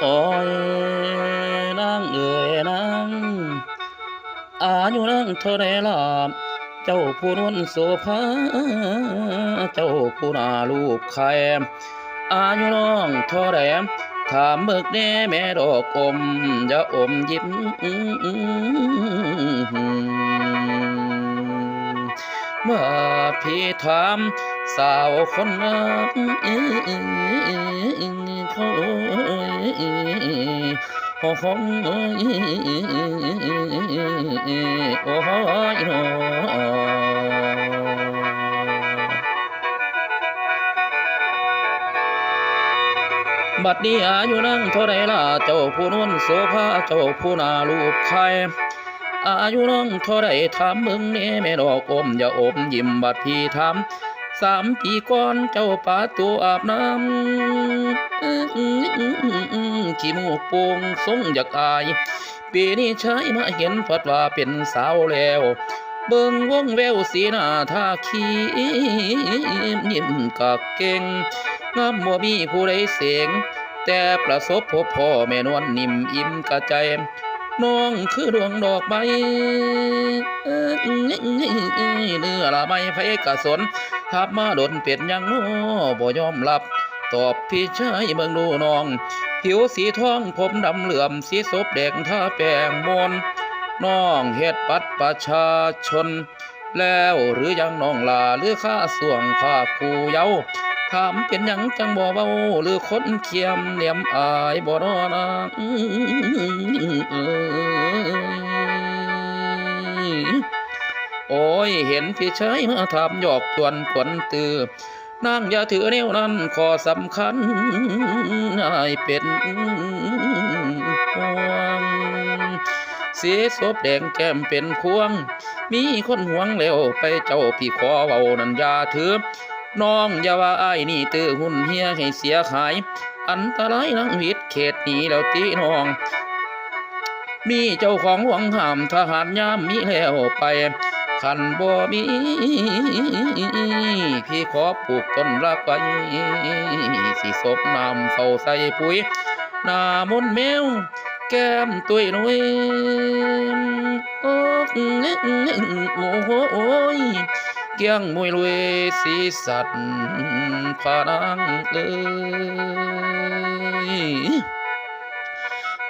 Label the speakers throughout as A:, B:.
A: โอ้ยนางเอ๋ยนางอายุนางเท่าไรล่ะเจ้าผู้นวลโสภาเจ้าผู้น่าลูกใครอายุน้องเท่าไรถามเบิกแน่แม่ดอกอมอย่าอมยิ้มเมื่อพี่ถาม สาวคนนั้นเขาโอ้โหโอ้ยโนบัดนี้อายุนั่งเท่าไรล่ะเจ้าผู้นวลโสภาเจ้าผู้นาลูกใครอายุน้องเท่าไรถามมึงเน่แม่ดอกอมอย่าอมยิ้มบัดพี่ถาม สามปีก่อนเจ้าป่าตัวอาบน้ำขี้มูกโป่งทรงอยากอาย ปีนี้ชายมาเห็นพัดว่าเป็นสาวแล้ว เบิ่งวงแววสีหน้าท่าขี้ยิ้มกะเก่งงามบ่มีผู้ใดเสียง แต่ประสบพบพ่อแม่นวลนิ่มอิ่มกระใจน้องคือดวงดอกใบเนื้อละไม่ไผกระสน ทับมาดนเป็ดยังน้อบ่ยอมรับ ตอบพี่ชายเมืองดูน้อง ผิวสีทองผมดำเหลื่อมสีศพแดงท่าแป้งมนน้องเฮ็ดปัดประชาชน แล้วหรือยังน้องลาหรือข้าส่วงข้าคูเยาถามเป็นยังจังบ่เบาหรือคนเคียมเหลี่ยมอายบ่นอน ยเห็นพี่ชายมาถามหยอกชวนขวัญตือนางอย่าถือแนวนั้นขอสำคัญอายเป็นห่วงเสียศพแดงแก้มเป็นพวง มีคนหวงแล้วไปเจ้าพี่ขอเว้านันอยาถือน้องอย่าว่าไอ้นี่ตื้อหุ่นเฮียให้เสียหาย อันตรายนังวิทย์เขตนี้แล้วตีน้อง มีเจ้าของหวงห้ามทหารยามมีแล้วไป ขันบ่มี พี่ขอปลูกต้นรักไว้สิศพน้ำเฝ้าใส่ปุ๋ยหน้ามนแมว แก้มตุยนุยโอ้โหโอ้ยเกียงมวยลุยสีสัตว์พานางเอ้ย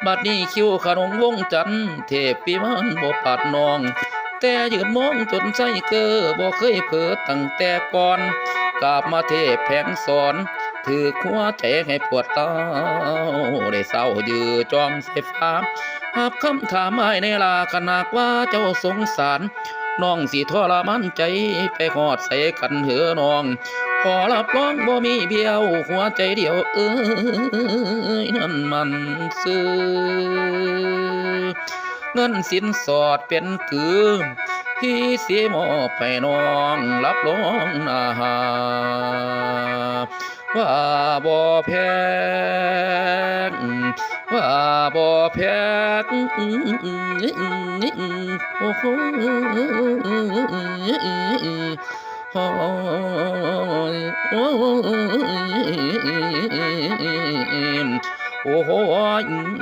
A: บัดนี้คิวขนมวงจันเทพปีมันบ่ปัดนอง แต่ยืนมองจนใจเกอบ่เคยเผลอตั้งแต่ก่อนกราบมาเทพแผงสอน ถือหัวใจให้ปวดเต้าได้เศร้ายือจอมเสฟ้าหากคำถามอ้ายในลาขนาดว่าเจ้าสงสารน้องสิทรมานใจไปหอดใส่กันเหือน้องขอรับรองบ่มีเบี้ยวหัวใจเดียวเอ้ยนั่นมันซื้อ เงินสินสอดเป็นคือพี่เสียมอบให้น้องรับรองนาหาว่าบ่แพงว่าบ่แพงโอ้โหโอ้ยโหน้อ